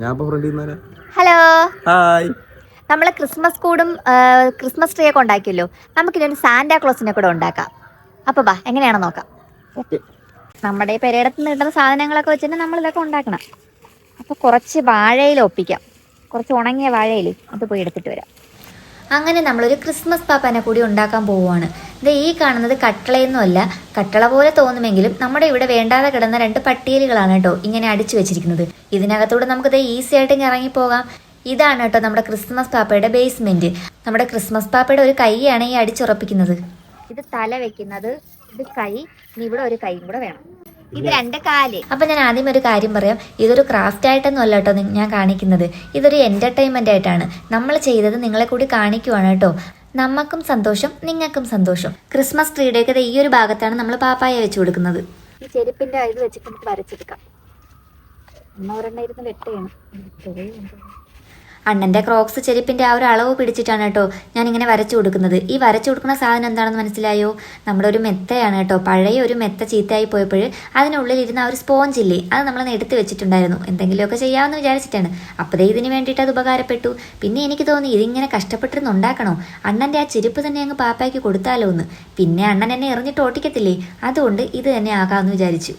ഞാൻ ഇപ്പൊ ഫ്രണ്ടിൽ നിന്നാ ഹലോ. ഹായ്. നമ്മൾ ക്രിസ്മസ് കൂടും ക്രിസ്മസ് ട്രീ ഒക്കെ ഉണ്ടാക്കിയല്ലോ. നമുക്കിതൊരു സാന്റാ ക്ലോസിനെ കൂടെ ഉണ്ടാക്കാം. അപ്പോൾ ബാ എങ്ങനെയാണെന്ന് നോക്കാം. ഓക്കെ. നമ്മുടെ ഈ പെരേടത്ത് നിന്ന് കിട്ടുന്ന സാധനങ്ങളൊക്കെ വെച്ചിട്ട് നമ്മൾ ഇതൊക്കെ ഉണ്ടാക്കണം. അപ്പോൾ കുറച്ച് വാഴയിൽ ഒപ്പിക്കാം. കുറച്ച് ഉണങ്ങിയ വാഴയിൽ അത് പോയി എടുത്തിട്ട് വരാം. അങ്ങനെ നമ്മളൊരു ക്രിസ്മസ് പാപ്പനെ കൂടി ഉണ്ടാക്കാൻ പോവുകയാണ്. ഇത് ഈ കാണുന്നത് കട്ടളയൊന്നുമല്ല കട്ടള പോലെ തോന്നുമെങ്കിലും നമ്മുടെ ഇവിടെ വേണ്ടാതെ കിടന്ന രണ്ട് പട്ടിയലുകളാണ് കേട്ടോ ഇങ്ങനെ അടിച്ചു വെച്ചിരിക്കുന്നത്. ഇതിനകത്തൂടെ നമുക്കിത് ഈസി ആയിട്ട് ഇറങ്ങി ഇറങ്ങിപ്പോകാം ഇതാണ് കേട്ടോ നമ്മുടെ ക്രിസ്മസ് പാപ്പയുടെ ബേസ്മെന്റ് നമ്മുടെ ക്രിസ്മസ് പാപ്പയുടെ ഒരു കൈയാണ് ഈ അടിച്ചുറപ്പിക്കുന്നത്. ഇത് തല വെക്കുന്നത് ഇത് കൈ ഇവിടെ ഒരു കൈയും കൂടെ വേണം. ഇത് രണ്ട് കാൽ. അപ്പൊ ഞാൻ ആദ്യം ഒരു കാര്യം പറയാം. ഇതൊരു ക്രാഫ്റ്റ് ആയിട്ടൊന്നും അല്ല കേട്ടോ ഞാൻ കാണിക്കുന്നത്. ഇതൊരു എന്റർടൈൻമെന്റ് ആയിട്ടാണ്. നമ്മൾ ചെയ്തത് നിങ്ങളെ കൂടി കാണിക്കുവാണ് കേട്ടോ. നമുക്കും സന്തോഷം നിങ്ങൾക്കും സന്തോഷം. ക്രിസ്മസ് ട്രീയുടെയൊക്കെ ഈ ഒരു ഭാഗത്താണ് നമ്മൾ പാപ്പായ വെച്ച് കൊടുക്കുന്നത്. ഈ ചെരുപ്പിന്റെ അഴിവ് വെച്ചിട്ട് നമുക്ക് വരച്ചെടുക്കാം. ഒന്നോ രണ്ടായിരുന്നു ഇരുന്ന് അണ്ണന്റെ ക്രോക്സ് ചെരുപ്പിന്റെ ആ ഒരു അളവ് പിടിച്ചിട്ടാണ് കേട്ടോ ഇങ്ങനെ വരച്ചു കൊടുക്കുന്നത്. ഈ വരച്ചു കൊടുക്കുന്ന സാധനം എന്താണെന്ന് മനസ്സിലായോ? നമ്മുടെ ഒരു മെത്തയാണ് കേട്ടോ. പഴയ ഒരു മെത്ത ചീത്തയായി പോയപ്പോൾ അതിനുള്ളിൽ ഇരുന്ന ആ ഒരു സ്പോഞ്ച് ഇല്ലേ അത് നമ്മൾ എടുത്ത് വെച്ചിട്ടുണ്ടായിരുന്നു. എന്തെങ്കിലുമൊക്കെ ചെയ്യാമെന്ന് വിചാരിച്ചിട്ടാണ്. അപ്പോഴേ ഇതിന് വേണ്ടിയിട്ട് അത് ഉപകാരപ്പെട്ടു. പിന്നെ എനിക്ക് തോന്നി ഇതിങ്ങനെ കഷ്ടപ്പെട്ടിരുന്ന് ഉണ്ടാക്കണോ? ആ ചെരുപ്പ് തന്നെ അങ്ങ് പാപ്പയ്ക്ക് കൊടുത്താലോ എന്ന് പിന്നെ അണ്ണൻ എന്നെ എറിഞ്ഞിട്ട് ഓട്ടിക്കത്തില്ലേ? അതുകൊണ്ട് ഇത് തന്നെ ആകാമെന്ന് വിചാരിച്ചു.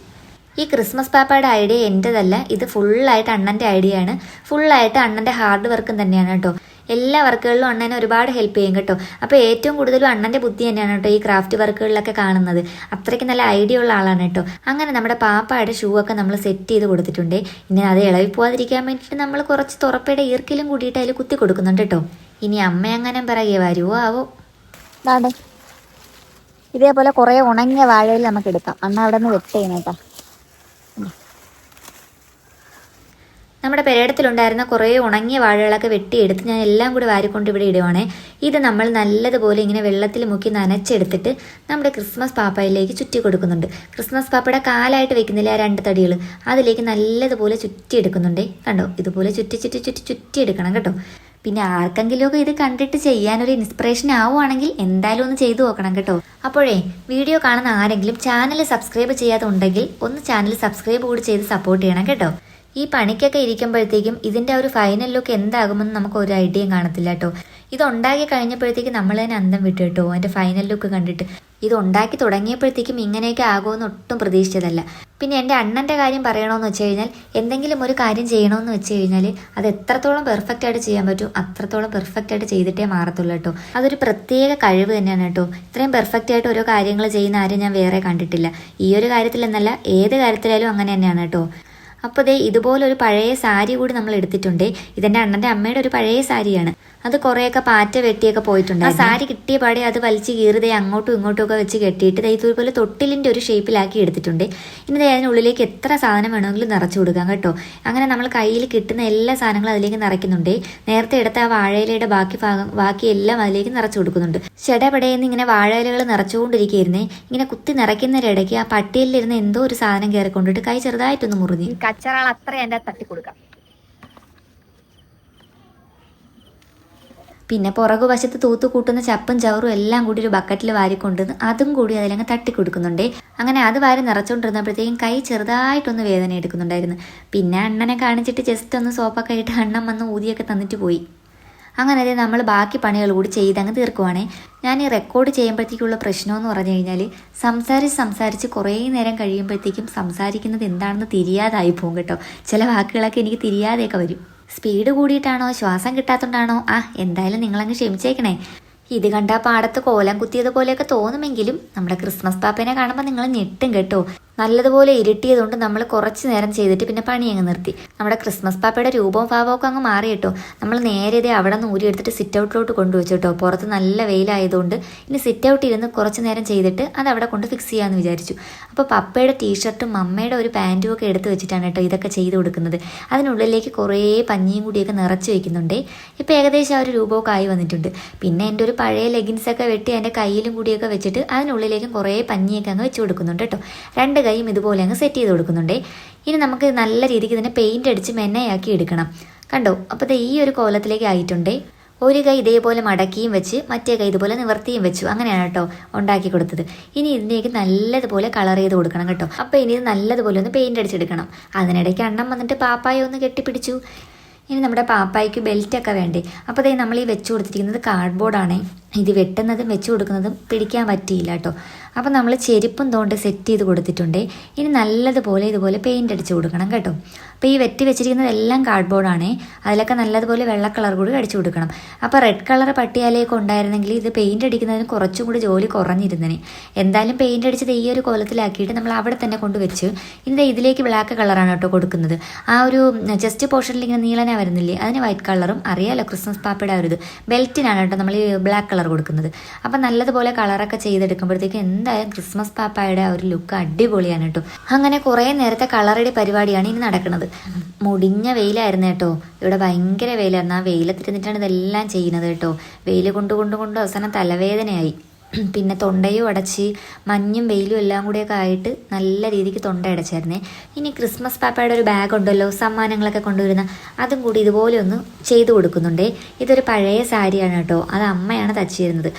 ഈ ക്രിസ്മസ് പാപ്പയുടെ ഐഡിയ എന്റെതല്ല ഇത് ഫുള്ളായിട്ട് അണ്ണന്റെ ഐഡിയ ആണ്. ഫുള്ളായിട്ട് അണ്ണന്റെ ഹാർഡ് വർക്കും തന്നെയാണ് കേട്ടോ. എല്ലാ വർക്കുകളിലും അണ്ണനെ ഒരുപാട് ഹെൽപ്പ് ചെയ്യും കേട്ടോ. അപ്പോൾ ഏറ്റവും കൂടുതലും അണ്ണന്റെ ബുദ്ധി തന്നെയാണ് കേട്ടോ ഈ ക്രാഫ്റ്റ് വർക്കുകളിലൊക്കെ കാണുന്നത്. അത്രയ്ക്ക് നല്ല ഐഡിയ ഉള്ള ആളാണ് കേട്ടോ. അങ്ങനെ നമ്മുടെ പാപ്പയുടെ ഷൂ ഒക്കെ നമ്മൾ സെറ്റ് ചെയ്ത് കൊടുത്തിട്ടുണ്ട്. ഇനി അത് ഇളവി പോവാതിരിക്കാൻ വേണ്ടിയിട്ട് നമ്മൾ കുറച്ച് തുറപ്പയുടെ ഈർക്കിലും കൂടിയിട്ട് അതിൽ കുത്തി കൊടുക്കുന്നുണ്ട് കേട്ടോ. ഇനി അമ്മ അങ്ങനെ പിറകെ വരുവോ ആവോ? ഇതേപോലെ കുറേ ഉണങ്ങിയ വാഴയിൽ നമുക്ക് എടുക്കാം. അണ്ണ അവിടെ നിന്ന് വെട്ട് ചെയ്യണം കേട്ടോ നമ്മുടെ പെരേടത്തിലുണ്ടായിരുന്ന കുറേ ഉണങ്ങിയ വാഴകളൊക്കെ വെട്ടിയെടുത്ത് ഞാൻ എല്ലാം കൂടി വാരിക്കൊണ്ട് ഇവിടെ ഇടുവാണേ. ഇത് നമ്മൾ നല്ലതുപോലെ ഇങ്ങനെ വെള്ളത്തിൽ മുക്കി നനച്ചെടുത്തിട്ട് നമ്മുടെ ക്രിസ്മസ് പാപ്പയിലേക്ക് ചുറ്റി കൊടുക്കുന്നുണ്ട്. ക്രിസ്മസ് പാപ്പയുടെ കാലായിട്ട് വെക്കുന്നില്ല ആ രണ്ട് തടികൾ അതിലേക്ക് നല്ലതുപോലെ ചുറ്റി എടുക്കുന്നുണ്ടേ കണ്ടോ? ഇതുപോലെ ചുറ്റി ചുറ്റി ചുറ്റി ചുറ്റി എടുക്കണം കേട്ടോ. പിന്നെ ആർക്കെങ്കിലുമൊക്കെ ഇത് കണ്ടിട്ട് ചെയ്യാനൊരു ഇൻസ്പിറേഷൻ ആവുകയാണെങ്കിൽ എന്തായാലും ഒന്ന് ചെയ്തു നോക്കണം കേട്ടോ. അപ്പോഴേ വീഡിയോ കാണുന്ന ആരെങ്കിലും ചാനൽ സബ്സ്ക്രൈബ് ചെയ്യാതെ ഉണ്ടെങ്കിൽ ഒന്ന് ചാനൽ സബ്സ്ക്രൈബ് കൂടി ചെയ്ത് സപ്പോർട്ട് ചെയ്യണം കേട്ടോ. ഈ പണിക്കൊക്കെ ഇരിക്കുമ്പോഴത്തേക്കും ഇതിന്റെ ഒരു ഫൈനൽ ലുക്ക് എന്താകുമെന്ന് നമുക്ക് ഒരു ഐഡിയയും കാണത്തില്ല കേട്ടോ. ഇത് ഉണ്ടാക്കി കഴിഞ്ഞപ്പോഴത്തേക്കും നമ്മൾ തന്നെ അന്തം വിട്ടു കേട്ടോ അതിന്റെ ഫൈനൽ ലുക്ക് കണ്ടിട്ട്. ഇത് ഉണ്ടാക്കി തുടങ്ങിയപ്പോഴത്തേക്കും ഇങ്ങനെയൊക്കെ ആകുമെന്ന് ഒട്ടും പ്രതീക്ഷിച്ചതല്ല. പിന്നെ എന്റെ അണ്ണന്റെ കാര്യം പറയണമെന്ന് വെച്ച് കഴിഞ്ഞാൽ എന്തെങ്കിലും ഒരു കാര്യം ചെയ്യണമെന്ന് വെച്ച് കഴിഞ്ഞാൽ അത് എത്രത്തോളം പെർഫെക്റ്റ് ആയിട്ട് ചെയ്യാൻ പറ്റും അത്രത്തോളം പെർഫെക്റ്റ് ആയിട്ട് ചെയ്തിട്ടേ മാറത്തുള്ളൂ കേട്ടോ. അതൊരു പ്രത്യേക കഴിവ് തന്നെയാണ് കേട്ടോ. ഇത്രയും പെർഫെക്റ്റ് ആയിട്ട് ഓരോ കാര്യങ്ങൾ ചെയ്യുന്ന ആരും ഞാൻ വേറെ കണ്ടിട്ടില്ല. ഈ ഒരു കാര്യത്തിൽ എന്നല്ല ഏത് കാര്യത്തിലായാലും അങ്ങനെ തന്നെയാണ് കേട്ടോ. അപ്പോൾ ദേ ഇതുപോലൊരു പഴയ സാരി കൂടി നമ്മൾ എടുത്തിട്ടുണ്ട്. ഇതെന്റെ അണ്ണന്റെ അമ്മയുടെ ഒരു പഴയ സാരിയാണ്. അത് കുറേയൊക്കെ പാറ്റ വെട്ടിയൊക്കെ പോയിട്ടുണ്ട്. ആ സാരി കിട്ടിയ പാടെ അത് വലിച്ച് കീറിതേ അങ്ങോട്ടും ഇങ്ങോട്ടും ഒക്കെ വെച്ച് കെട്ടിയിട്ട് ദേ ഇതുപോലെ തൊട്ടിലിന്റെ ഒരു ഷേപ്പിലാക്കി എടുത്തിട്ടുണ്ട്. ഇനി ദേ അതിനുള്ളിലേക്ക് എത്ര സാധനം വേണമെങ്കിലും നിറച്ചു കൊടുക്കാം കേട്ടോ. അങ്ങനെ നമ്മൾ കയ്യിൽ കിട്ടുന്ന എല്ലാ സാധനങ്ങളും അതിലേക്ക് നിറയ്ക്കുന്നുണ്ട്. നേരത്തെ എടുത്ത ആ വാഴയിലയുടെ ബാക്കി ഭാഗം ബാക്കി എല്ലാം അതിലേക്ക് നിറച്ചു കൊടുക്കുന്നുണ്ട്. ചെടപടയെന്ന് ഇങ്ങനെ വാഴയിലകൾ നിറച്ചുകൊണ്ടിരിക്കുകയായിരുന്നേ ഇങ്ങനെ കുത്തി നിറയ്ക്കുന്നതിനിടയ്ക്ക് ആ പട്ടിയലിരുന്ന് എന്തോ ഒരു സാധനം കയറിക്കൊണ്ടിട്ട് കൈ ചെറുതായിട്ടൊന്ന് മുറിഞ്ഞു. കച്ചറാൾ അത്ര തട്ടി കൊടുക്കാം. പിന്നെ പുറകു വശത്ത് തൂത്തു കൂട്ടുന്ന ചപ്പും ചവറും എല്ലാം കൂടി ഒരു ബക്കറ്റിൽ വാരിക്കൊണ്ടുവന്ന് അതും കൂടി അതിലങ്ങ് തട്ടി കൊടുക്കുന്നുണ്ടേ. അങ്ങനെ അത് വാരി നിറച്ചുകൊണ്ടിരുന്നപ്പോഴത്തേക്കും കൈ ചെറുതായിട്ടൊന്ന് വേദന എടുക്കുന്നുണ്ടായിരുന്നു പിന്നെ അണ്ണനെ കാണിച്ചിട്ട് ജസ്റ്റ് ഒന്ന് സോപ്പൊക്കെ ആയിട്ട് അണ്ണൻ വന്ന് ഊതിയൊക്കെ തന്നിട്ട് പോയി. അങ്ങനെ ദേ നമ്മൾ ബാക്കി പണികൾ കൂടി ചെയ്തങ്ങ് തീർക്കുവാണേ. ഞാൻ ഈ റെക്കോർഡ് ചെയ്യുമ്പോഴത്തേക്കുള്ള പ്രശ്നമെന്ന് പറഞ്ഞു കഴിഞ്ഞാൽ സംസാരിച്ച് സംസാരിച്ച് കുറേ നേരം കഴിയുമ്പോഴത്തേക്കും സംസാരിക്കുന്നത് എന്താണെന്ന് തിരിയാതായി പോകും കേട്ടോ. ചില വാക്കുകളൊക്കെ എനിക്ക് തിരിയാതെയൊക്കെ വരും. സ്പീഡ് കൂടിയിട്ടാണോ? ശ്വാസം കിട്ടാത്തതുകൊണ്ടാണോ ആ എന്തായാലും നിങ്ങളങ്ങ് ക്ഷമിച്ചേക്കണേ. ഇത് കണ്ടാൽ പാടത്ത് കോലം കുത്തിയതുപോലെയൊക്കെ തോന്നുമെങ്കിലും നമ്മുടെ ക്രിസ്മസ് പാപ്പനെ കാണുമ്പോൾ നിങ്ങൾ ഞെട്ടും കേട്ടോ. നല്ലതുപോലെ ഇരുട്ടിയതുകൊണ്ട് നമ്മൾ കുറച്ച് നേരം ചെയ്തിട്ട് പിന്നെ പണി അങ്ങ് നിർത്തി. നമ്മുടെ ക്രിസ്മസ് പാപ്പയുടെ രൂപവും ഭാവവും ഒക്കെ അങ്ങ് മാറി കേട്ടോ. നമ്മൾ നേരെ ഇതേ അവിടെ നിന്ന് ഊരിയെടുത്തിട്ട് സിറ്റ് ഔട്ടിലോട്ട് കൊണ്ടുവച്ചു കേട്ടോ. പുറത്ത് നല്ല വെയിലായതുകൊണ്ട് ഇനി സിറ്റ് ഔട്ട് ഇരുന്ന് കുറച്ച് നേരം ചെയ്തിട്ട് അത് അവിടെ കൊണ്ട് ഫിക്സ് ചെയ്യാമെന്ന് വിചാരിച്ചു. അപ്പോൾ പപ്പയുടെ ടീഷർട്ടും അമ്മയുടെ ഒരു പാന്റും ഒക്കെ എടുത്ത് വെച്ചിട്ടാണ് കേട്ടോ ഇതൊക്കെ ചെയ്ത് കൊടുക്കുന്നത്. അതിനുള്ളിലേക്ക് കുറേ പഞ്ഞിയും കൂടിയൊക്കെ നിറച്ച് വയ്ക്കുന്നുണ്ടേ ഇപ്പോൾ ഏകദേശം ആ ഒരു രൂപമൊക്കെ ആയി വന്നിട്ടുണ്ട്. പിന്നെ എന്റെ ഒരു പഴയ ലെഗിൻസൊക്കെ വെട്ടി എന്റെ കയ്യിലും കൂടിയൊക്കെ വെച്ചിട്ട് അതിനുള്ളിലേക്കും കുറേ പഞ്ഞിയൊക്കെ അങ്ങ് വെച്ച് കൊടുക്കുന്നുണ്ട് കേട്ടോ. രണ്ട് കൈയും ഇതുപോലെ അങ്ങ് സെറ്റ് ചെയ്ത് കൊടുക്കുന്നുണ്ടേ. ഇനി നമുക്ക് നല്ല രീതിക്ക് തന്നെ പെയിന്റ് അടിച്ച് മെന്നയാക്കി എടുക്കണം. കണ്ടോ? അപ്പോൾ ഈ ഒരു കോലത്തിലേക്ക് ആയിട്ടുണ്ട്. ഒരു കൈ ഇതേപോലെ മടക്കിയും വെച്ച് മറ്റേ കൈ ഇതുപോലെ നിവർത്തിയും വെച്ചു. അങ്ങനെയാണ് കേട്ടോ ഉണ്ടാക്കി കൊടുത്തത്. ഇനി ഇതിനേക്ക് നല്ലതുപോലെ കളർ ചെയ്ത് കൊടുക്കണം കേട്ടോ. അപ്പോൾ ഇനി ഇത് നല്ലതുപോലെ ഒന്ന് പെയിന്റ് അടിച്ചെടുക്കണം അതിനിടയ്ക്ക് അണ്ണം വന്നിട്ട് പാപ്പായ ഒന്ന് കെട്ടിപ്പിടിച്ചു. ഇനി നമ്മുടെ പാപ്പായ്ക്ക് ബെൽറ്റൊക്കെ വേണ്ടേ? അപ്പോൾ ദേ നമ്മൾ ഈ വെച്ച് കൊടുത്തിരിക്കുന്നത് കാർഡ്ബോർഡാണേ ഇത് വെട്ടുന്നതും വെച്ച് കൊടുക്കുന്നതും പിടിക്കാൻ പറ്റിയില്ല കേട്ടോ. അപ്പോൾ നമ്മൾ ചെരുപ്പും തോണ്ട് സെറ്റ് ചെയ്ത് കൊടുത്തിട്ടുണ്ട്. ഇനി നല്ലതുപോലെ ഇതുപോലെ പെയിന്റ് അടിച്ച് കൊടുക്കണം കേട്ടോ. അപ്പോൾ ഈ വെട്ടി വെച്ചിരിക്കുന്നത് എല്ലാം കാർഡ്ബോർഡാണ് അതിലൊക്കെ നല്ലതുപോലെ വെള്ള കളർ കൂടി അടിച്ചു കൊടുക്കണം. അപ്പോൾ റെഡ് കളർ പട്ടിയാലയൊക്കെ ഉണ്ടായിരുന്നെങ്കിൽ ഇത് പെയിന്റ് അടിക്കുന്നതിന് കുറച്ചും കൂടി ജോലി കുറഞ്ഞിരുന്നേ എന്തായാലും പെയിന്റ് അടിച്ചത് ഈ ഒരു കോലത്തിലാക്കിയിട്ട് നമ്മൾ അവിടെ തന്നെ കൊണ്ട് വെച്ച് ഇനി ഇതിലേക്ക് ബ്ലാക്ക് കളറാണ് കേട്ടോ കൊടുക്കുന്നത്. ആ ഒരു ജസ്റ്റ് പോർഷനിൽ ഇങ്ങനെ നീളനെ വരുന്നില്ലേ? അതിന് വൈറ്റ് കളറും അറിയാലോ ക്രിസ്മസ് പാപ്പയുടെ ഒരു ഇത്. ബെൽറ്റിനാണ് കേട്ടോ നമ്മൾ ഈ ബ്ലാക്ക് കളർ കൊടുക്കുന്നത്. അപ്പം നല്ലതുപോലെ കളറൊക്കെ ചെയ്തെടുക്കുമ്പോഴത്തേക്കും എന്തായാലും ക്രിസ്മസ് പാപ്പായുടെ ആ ഒരു ലുക്ക് അടിപൊളിയാണ് കേട്ടോ. അങ്ങനെ കുറേ നേരത്തെ കളറടി പരിപാടിയാണ് ഇനി നടക്കുന്നത്. മുടിഞ്ഞ വെയിലായിരുന്നു കേട്ടോ. ഇവിടെ ഭയങ്കര വെയിലായിരുന്നു. ആ വെയിലത്തിരുന്നിട്ടാണ് ഇതെല്ലാം ചെയ്യുന്നത് കേട്ടോ. വെയിൽ കൊണ്ട് കൊണ്ട് കൊണ്ട് അവസാനം തലവേദനയായി. പിന്നെ തൊണ്ടയും അടച്ച് മഞ്ഞും വെയിലും എല്ലാം കൂടിയൊക്കെ ആയിട്ട് നല്ല രീതിക്ക് തൊണ്ട അടച്ചായിരുന്നേ. ഇനി ക്രിസ്മസ് പാപ്പയുടെ ഒരു ബാഗ് ഉണ്ടല്ലോ സമ്മാനങ്ങളൊക്കെ കൊണ്ടുവരുന്ന അതും കൂടി ഇതുപോലെ ഒന്ന് ചെയ്തു കൊടുക്കുന്നുണ്ടേ. ഇതൊരു പഴയ സാരിയാണ് കേട്ടോ അത് അമ്മയാണ് തച്ചിരുന്നത്.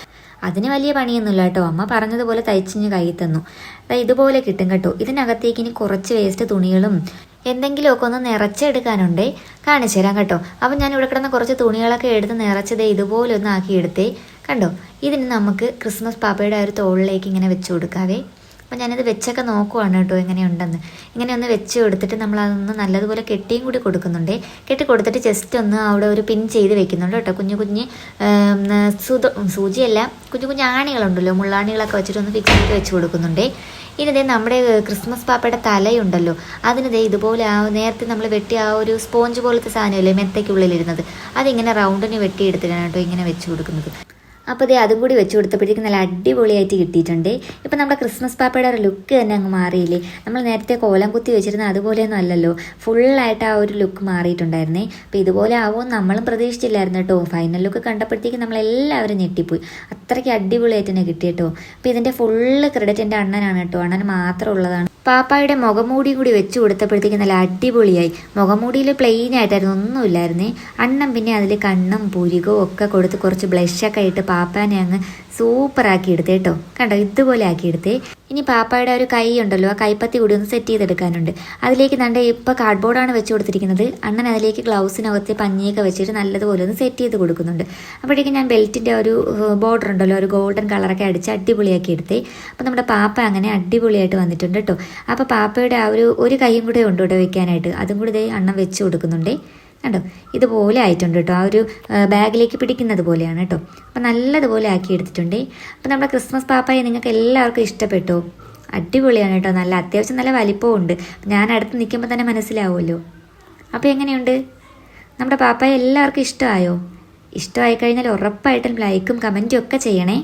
അതിന് വലിയ പണിയൊന്നുമില്ല കേട്ടോ അമ്മ പറഞ്ഞതുപോലെ തയ്ച്ചിഞ്ഞ് കൈ തന്നു. ഇതുപോലെ കിട്ടും കേട്ടോ. ഇതിനകത്തേക്ക് ഇനി കുറച്ച് വേസ്റ്റ് തുണികളും എന്തെങ്കിലുമൊക്കെ ഒന്ന് നിറച്ചെടുക്കാനുണ്ടേ. കാണിച്ചു തരാം കേട്ടോ. അപ്പം ഞാൻ ഇവിടെ കിടന്ന കുറച്ച് തുണികളൊക്കെ എടുത്ത് നിറച്ചതേ ഇതുപോലെ ഒന്ന് ആക്കിയെടുത്തേ കണ്ടോ? ഇതിന് നമുക്ക് ക്രിസ്മസ് പാപ്പയുടെ ഒരു തോളിലേക്ക് ഇങ്ങനെ വെച്ച് കൊടുക്കാവേ. അപ്പോൾ ഞാനിത് വെച്ചൊക്കെ നോക്കുവാണ് കേട്ടോ എങ്ങനെയുണ്ടെന്ന്. ഇങ്ങനെ ഒന്ന് വെച്ച് കൊടുത്തിട്ട് നമ്മൾ അതൊന്ന് നല്ലതുപോലെ കെട്ടിയും കൂടി കൊടുക്കുന്നുണ്ട്. കെട്ടി കൊടുത്തിട്ട് ജസ്റ്റ് ഒന്ന് അവിടെ ഒരു പിൻ ചെയ്ത് വെക്കുന്നുണ്ട് കേട്ടോ. കുഞ്ഞു കുഞ്ഞ് സുത സൂചിയല്ല കുഞ്ഞു കുഞ്ഞു ആണികളുണ്ടല്ലോ മുള്ളാണികളൊക്കെ വെച്ചിട്ട് ഒന്ന് ഫിക്സ് ചെയ്ത് വെച്ച് കൊടുക്കുന്നുണ്ട്. ഇനി ദേ നമ്മുടെ ക്രിസ്മസ് പാപ്പയുടെ തലയുണ്ടല്ലോ. അതിനിതേ ഇതുപോലെ ആ നേരത്തെ നമ്മൾ വെട്ടി ആ ഒരു സ്പോഞ്ച് പോലത്തെ സാധനമല്ലേ മെത്തയ്ക്കുള്ളിലിരുന്നത്. അതിങ്ങനെ റൗണ്ടിന് വെട്ടിയെടുത്തിട്ടാണ് കേട്ടോ ഇങ്ങനെ വെച്ച് കൊടുക്കുന്നത്. അപ്പോൾ ദേ അതും കൂടി വെച്ച് കൊടുത്തപ്പോഴേക്കും നല്ല അടിപൊളിയായിട്ട് കിട്ടിയിട്ടുണ്ട്. ഇപ്പം നമ്മുടെ ക്രിസ്മസ് പാപ്പയുടെ ഒരു ലുക്ക് തന്നെ അങ്ങ് മാറിയില്ലേ? നമ്മൾ നേരത്തെ കോലം കുത്തി വെച്ചിരുന്ന അതുപോലെയൊന്നും അല്ലല്ലോ. ഫുള്ളായിട്ട് ആ ഒരു ലുക്ക് മാറിയിട്ടുണ്ടായിരുന്നേ. അപ്പോൾ ഇതുപോലെ ആവുമെന്ന് നമ്മളും പ്രതീക്ഷിച്ചില്ലായിരുന്നു കേട്ടോ. ഫൈനൽ ലുക്ക് കണ്ടപ്പോഴത്തേക്കും നമ്മളെല്ലാവരും ഞെട്ടിപ്പോയി. അത്രയ്ക്ക് അടിപൊളിയായിട്ട് തന്നെ കിട്ടി കേട്ടോ. അപ്പോൾ ഇതിന്റെ ഫുള്ള് ക്രെഡിറ്റ് എന്റെ അണ്ണനാണ് കേട്ടോ. അണ്ണന് മാത്രം ഉള്ളതാണ്. പാപ്പായുടെ മുഖമൂടി കൂടി വെച്ച് കൊടുത്തപ്പോഴത്തേക്കും നല്ല അടിപൊളിയായി. മുഖമൂടിയിൽ പ്ലെയിൻ ആയിട്ടായിരുന്നു. ഒന്നുമില്ലായിരുന്നേ. അണ്ണം പിന്നെ അതിൽ കണ്ണും പുരികവും ഒക്കെ കൊടുത്ത് കുറച്ച് ബ്ലഷൊക്കെ ഇട്ട് പാപ്പാനെ അങ്ങ് സൂപ്പർ ആക്കി എടുത്തേ കേട്ടോ. കണ്ടോ? ഇതുപോലെ ആക്കി എടുത്തേ ഇനി പാപ്പായുടെ ഒരു കൈ ഉണ്ടല്ലോ ആ കൈപ്പത്തി കൂടി ഒന്ന് സെറ്റ് ചെയ്തെടുക്കാനുണ്ട്. അതിലേക്ക് നണ്ട ഇപ്പോൾ കാർഡ്ബോർഡാണ് വെച്ച് കൊടുത്തിരിക്കുന്നത്. അണ്ണൻ അതിലേക്ക് ഗ്ലൗസിനകത്ത് പഞ്ഞിയൊക്കെ വെച്ചിട്ട് നല്ലതുപോലെ ഒന്ന് സെറ്റ് ചെയ്ത് കൊടുക്കുന്നുണ്ട്. അപ്പോഴേക്കും ഞാൻ ബെൽറ്റിന്റെ ഒരു ബോർഡർ ഉണ്ടല്ലോ ഒരു ഗോൾഡൻ കളറൊക്കെ അടിച്ച് അടിപൊളിയാക്കി എടുത്തേ. അപ്പോൾ നമ്മുടെ പാപ്പ അങ്ങനെ അടിപൊളിയായിട്ട് വന്നിട്ടുണ്ട് കേട്ടോ. അപ്പോൾ പാപ്പയുടെ ആ ഒരു ഒരു കൈയും കൂടെ ഉണ്ട് കേട്ടോ വെക്കാനായിട്ട്. അതും കൂടി ഇതേ അണ്ണൻ വെച്ച് കൊടുക്കുന്നുണ്ടേ. കണ്ടോ? ഇതുപോലെ ആയിട്ടുണ്ട് കേട്ടോ. ആ ഒരു ബാഗിലേക്ക് പിടിക്കുന്നത് പോലെയാണ് കേട്ടോ. അപ്പം നല്ലതുപോലെ ആക്കി എടുത്തിട്ടുണ്ട്. അപ്പം നമ്മുടെ ക്രിസ്മസ് പാപ്പായെ നിങ്ങൾക്ക് എല്ലാവർക്കും ഇഷ്ടപ്പെട്ടോ? അടിപൊളിയാണ് കേട്ടോ. നല്ല അത്യാവശ്യം നല്ല വലിപ്പവും ഉണ്ട് ഞാൻ അടുത്ത് നിൽക്കുമ്പോൾ തന്നെ മനസ്സിലാവുമല്ലോ. അപ്പോൾ എങ്ങനെയുണ്ട്? നമ്മുടെ പാപ്പായെ എല്ലാവർക്കും ഇഷ്ടമായോ? ഇഷ്ടമായി കഴിഞ്ഞാൽ ഉറപ്പായിട്ടും ലൈക്കും കമന്റും ഒക്കെ ചെയ്യണേ.